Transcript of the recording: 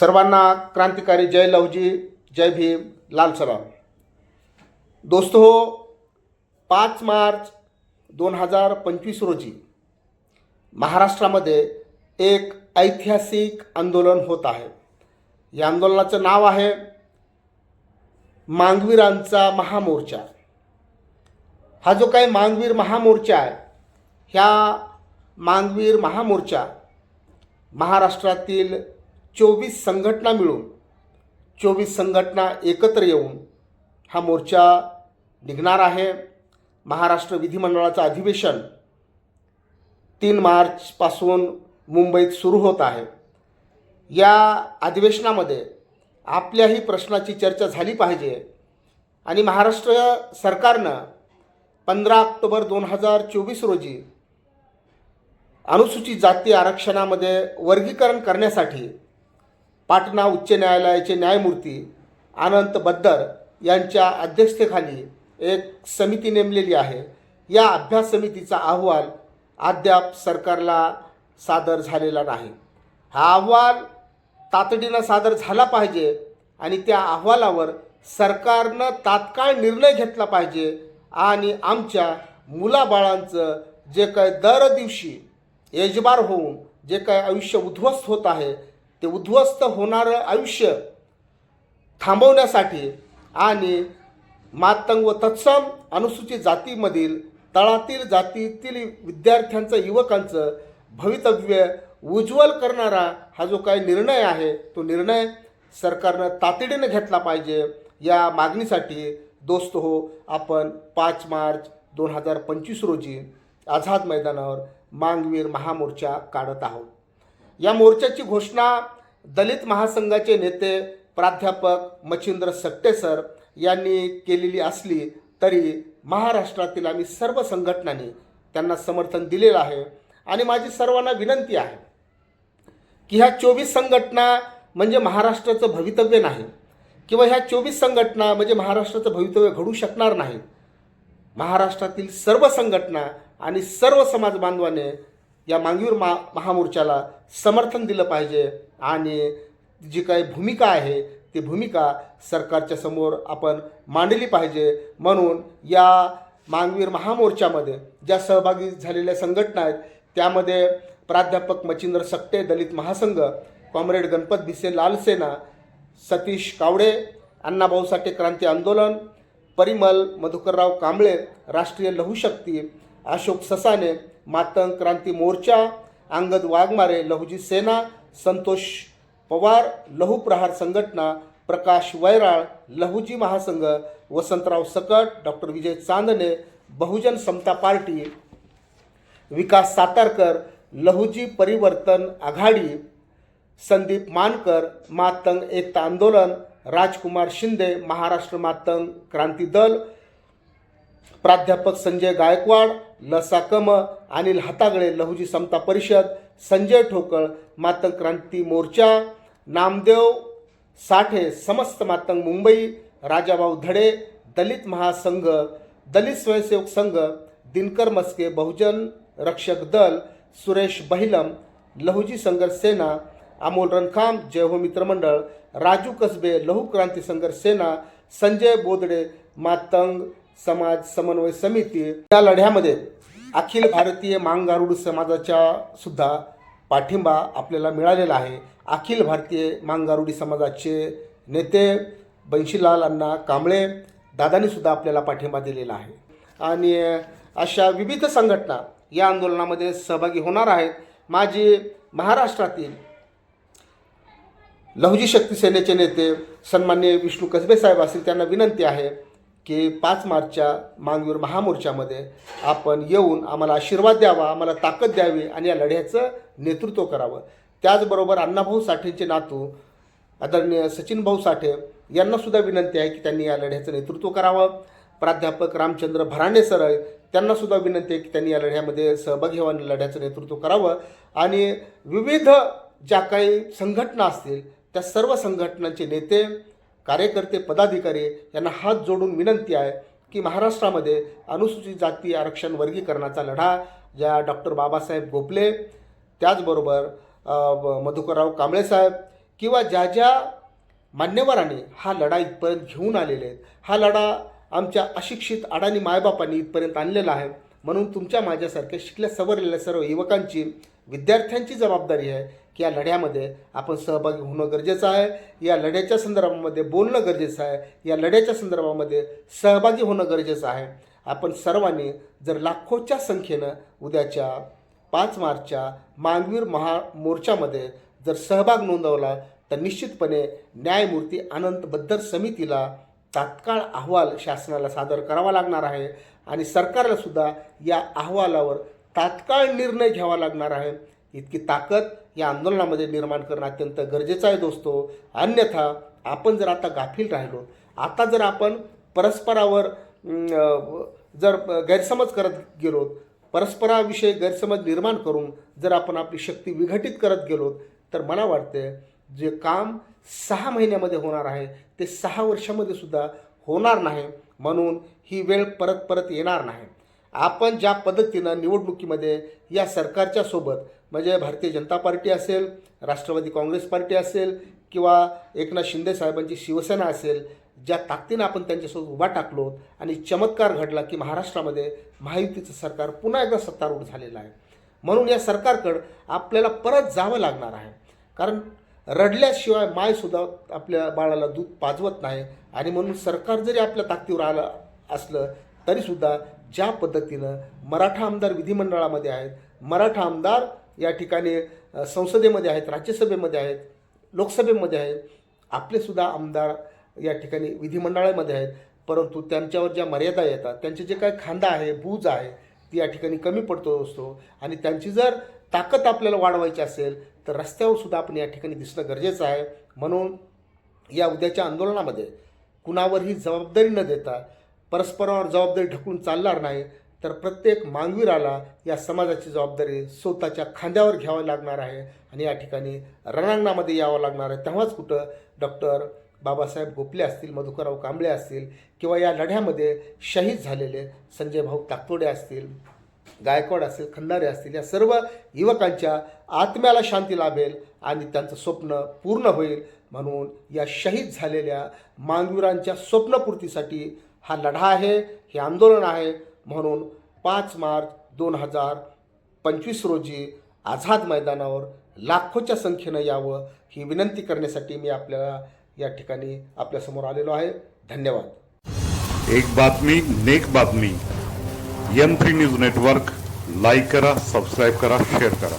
सर्वांना क्रांतिकारी जय लवजी जय भीम लाल सराव दोस्तों हो पाच मार्च दोन हजार पंचवीस रोजी महाराष्ट्रामध्ये एक ऐतिहासिक आंदोलन होत आहे. या आंदोलनाचं नाव आहे मांगवीरांचा महामोर्चा. हा जो काही मांगवीर महामोर्चा आहे ह्या मांगवीर महामोर्चा महाराष्ट्रातील चोवीस संघटना मिळून चोवीस संघटना एकत्र येऊन हा मोर्चा निघणार आहे. महाराष्ट्र विधिमंडळाचं अधिवेशन तीन मार्चपासून मुंबईत सुरू होत आहे. या अधिवेशनामध्ये आपल्याही प्रश्नाची चर्चा झाली पाहिजे आणि महाराष्ट्र सरकारनं पंधरा ऑक्टोबर दोन हजार चोवीस रोजी अनुसूचित जाती आरक्षणामध्ये वर्गीकरण करण्यासाठी पाटणा उच्च न्यायालयाचे न्यायमूर्ती अनंत बद्दर यांच्या अध्यक्षतेखाली एक समिती नेमलेली आहे. या अभ्यास समितीचा अहवाल अद्याप सरकारला सादर झालेला नाही. हा अहवाल तातडीनं सादर झाला पाहिजे आणि त्या अहवालावर सरकारनं तात्काळ निर्णय घेतला पाहिजे आणि आमच्या मुलाबाळांचं जे काय दर दिवशी एजबार होऊन जे काय आयुष्य उद्ध्वस्त होत आहे ते उद्ध्वस्त होणारं आयुष्य थांबवण्यासाठी आणि मातंग व तत्सम अनुसूचित जातीमधील तळातील जातीतील विद्यार्थ्यांचं युवकांचं भवितव्य उज्ज्वल करणारा हा जो काही निर्णय आहे तो निर्णय सरकारनं तातडीनं घेतला पाहिजे. या मागणीसाठी दोस्त हो आपण पाच मार्च दोन हजार पंचवीस रोजी आझाद मैदानावर मांगवीर महामोर्चा काढत आहोत. या मोर्चाची घोषणा दलित महासंघाचे नेते प्राध्यापक मच्छिंद्र सट्टेसर यांनी केलेली असली तरी महाराष्ट्रातील आम्ही सर्व संघटनांनी त्यांना समर्थन दिलेलं आहे. आणि माझी सर्वांना विनंती आहे की ह्या चोवीस संघटना म्हणजे महाराष्ट्राचं भवितव्य नाही किंवा ह्या चोवीस संघटना म्हणजे महाराष्ट्राचं भवितव्य घडू शकणार नाही. महाराष्ट्रातील सर्व संघटना आणि सर्व समाज बांधवाने या मांगीर मा महामोर्चाला समर्थन दिलं पाहिजे आणि जी काही भूमिका आहे ती भूमिका सरकारच्या समोर आपण मांडली पाहिजे. म्हणून या मांगवीर महामोर्चामध्ये ज्या सहभागी झालेल्या संघटना आहेत त्यामध्ये प्राध्यापक मच्छिंद्र सक्टे दलित महासंघ कॉम्रेड गणपत भिसे लालसेना सतीश कावडे अण्णाभाऊ साठे क्रांती आंदोलन परिमल मधुकरराव कांबळे राष्ट्रीय लहुशक्ती अशोक ससाने मातंग क्रांती मोर्चा अंगद वाघमारे लहुजी सेना संतोष पवार लहू प्रहार संघटना प्रकाश वैराळ लहुजी महासंघ वसंतराव सकट डॉक्टर विजय चांदणे बहुजन समता पार्टी विकास सातारकर लहुजी परिवर्तन आघाडी संदीप मानकर मातंग एकता आंदोलन राजकुमार शिंदे महाराष्ट्र मातंग क्रांती दल प्राध्यापक संजय गायकवाड लसा कम अनिल हातागळे लहुजी समता परिषद संजय ठोकळ मातंग क्रांती मोर्चा नामदेव साठे समस्त मातंग मुंबई राजाभाऊ धडे दलित महासंघ दलित स्वयंसेवक संघ दिनकर मस्के बहुजन रक्षक दल सुरेश बहिलम लहुजी संघर्ष सेना अमोल रणखाम जय हो मित्रमंडळ राजू कसबे लहू क्रांती संघर्ष सेना संजय बोदडे मातंग समाज समन्वय समिती या लढ्यामध्ये अखिल भारतीय मांगारूड समाजाच्या सुद्धा पाठिंबा आपल्याला मिळालेला आहे. अखिल भारतीय मांगारुडी समाजाचे नेते बंशीलाल अण्णा कांबळे दादानीसुद्धा आपल्याला पाठिंबा दिलेला आहे. आणि अशा विविध संघटना या आंदोलनामध्ये सहभागी होणार आहेत. माझी महाराष्ट्रातील लहुजी शक्ती सेनेचे नेते सन्मान्य विष्णू कसबे साहेब असतील त्यांना विनंती आहे. की पाच मार्चच्या मांगवीर महामोर्चामध्ये आपण येऊन आम्हाला आशीर्वाद द्यावा आम्हाला ताकद द्यावी आणि या लढ्याचं नेतृत्व करावं. त्याचबरोबर अण्णाभाऊ साठेंचे नातू आदरणीय सचिनभाऊ साठे यांनासुद्धा विनंती आहे की त्यांनी या लढ्याचं नेतृत्व करावं. प्राध्यापक रामचंद्र भराणे सर त्यांनासुद्धा विनंती आहे की त्यांनी या लढ्यामध्ये सहभागी व्हावं आणि लढ्याचं नेतृत्व करावं. आणि विविध ज्या काही संघटना असतील त्या सर्व संघटनांचे नेते कार्यकर्ते पदाधिकारी यांना हात जोडून विनंती आहे की महाराष्ट्रामध्ये अनुसूचित जाती आरक्षण वर्गीकरणाचा लढा ज्या डॉक्टर बाबासाहेब गोपले त्याचबरोबर मधुकरराव कांबळेसाहेब किंवा ज्या ज्या मान्यवरांनी हा लढा इथपर्यंत घेऊन आलेले आहेत हा लढा आमच्या अशिक्षित अडाणी मायबापांनी इथपर्यंत आणलेला आहे. म्हणून तुमच्या माझ्यासारख्या शिकल्या सवरलेल्या सर्व युवकांची विद्यार्थ्यांची जबाबदारी आहे की या लढ्यामध्ये आपण सहभागी होणं गरजेचं आहे. या लढ्याच्या संदर्भामध्ये बोलणं गरजेचं आहे. या लढ्याच्या संदर्भामध्ये सहभागी होणं गरजेचं आहे. आपण सर्वांनी जर लाखोच्या संख्येनं उद्याच्या पाच मार्चच्या मानवीर महा मोर्चामध्ये जर सहभाग नोंदवला तर निश्चितपणे न्यायमूर्ती अनंत बद्दर समितीला तात्काळ अहवाल शासनाला सादर करावा लागणार आहे. आणि सरकारला सुद्धा या अहवालावर तात्काळ निर्णय घ्यावा लागणार आहे. इतकी ताकद या आंदोलनामध्ये निर्माण करणं अत्यंत गरजेचं आहे दोस्तो. अन्यथा आपण जर आता गाफील राहिलो आता जर आपण परस्परावर जर गैरसमज करत गेलो परस्पराविषयी गैरसमज निर्माण करून जर आपण आपली शक्ती विघटित करत गेलो तर मला वाटते जे काम सहा महिन्यामध्ये होणार आहे ते सहा वर्षामध्ये सुद्धा होणार नाही. म्हणून ही वेळ परत परत येणार नाही. आपण ज्या पद्धतीनं निवडणुकीमध्ये या सरकारच्या सोबत म्हणजे भारतीय जनता पार्टी असेल राष्ट्रवादी काँग्रेस पार्टी असेल किंवा एकनाथ शिंदे साहेबांची शिवसेना असेल ज्या ताकदीनं आपण त्यांच्यासोबत उभा टाकलो आणि चमत्कार घडला की महाराष्ट्रामध्ये महायुतीचं सरकार पुन्हा एकदा सत्तारूढ झालेलं आहे. म्हणून या सरकारकडं आपल्याला परत जावं लागणार आहे. कारण रडल्याशिवाय मायसुद्धा आपल्या बाळाला दूध पाजवत नाही. आणि म्हणून सरकार जरी आपल्या ताकदीवर आलं असलं तरीसुद्धा ज्या पद्धतीनं मराठा आमदार विधिमंडळामध्ये आहेत मराठा आमदार या ठिकाणी संसदेमध्ये आहेत राज्यसभेमध्ये आहेत लोकसभेमध्ये आहेत आपलेसुद्धा आमदार या ठिकाणी विधिमंडळामध्ये आहेत. परंतु त्यांच्यावर ज्या मर्यादा येतात त्यांचे जे काही खांदा आहे बूज आहे ती या ठिकाणी कमी पडतो असतो. आणि त्यांची जर ताकद आपल्याला वाढवायची असेल तर रस्त्यावर सुद्धा आपण या ठिकाणी दिसणं गरजेचं आहे. म्हणून या उद्याच्या आंदोलनामध्ये कुणावरही जबाबदारी न देता परस्परावर जबाबदारी ढकलून चालणार नाही तर प्रत्येक मानवीराला या समाजाची जबाबदारी स्वतःच्या खांद्यावर घ्यावी लागणार आहे आणि या ठिकाणी रणांगणामध्ये यावं लागणार आहे. तेव्हाच कुठं डॉक्टर बाबासाहेब गोपले असतील मधुकरराव कांबळे असतील किंवा या लढ्यामध्ये शहीद झालेले संजय भाऊ ताकतोडे असतील गायकवाड असेल खंडारे असतील या सर्व युवकांच्या आत्म्याला शांती लाभेल आणि त्यांचं स्वप्न पूर्ण होईल म्हणून या शहीद झालेल्या मानवीरांच्या स्वप्नपूर्तीसाठी हा लढा आहे हे आंदोलन आहे म्हणून पाच मार्च दोन हजार पंचवीस रोजी आझाद मैदानावर लाखोच्या संख्येनं यावं ही विनंती करण्यासाठी मी आपल्याला या ठिकाणी आपल्यासमोर आलेलो आहे. धन्यवाद. एक बातमी नेक बातमी. M three news network like करा सबस्क्राईब करा शेअर करा.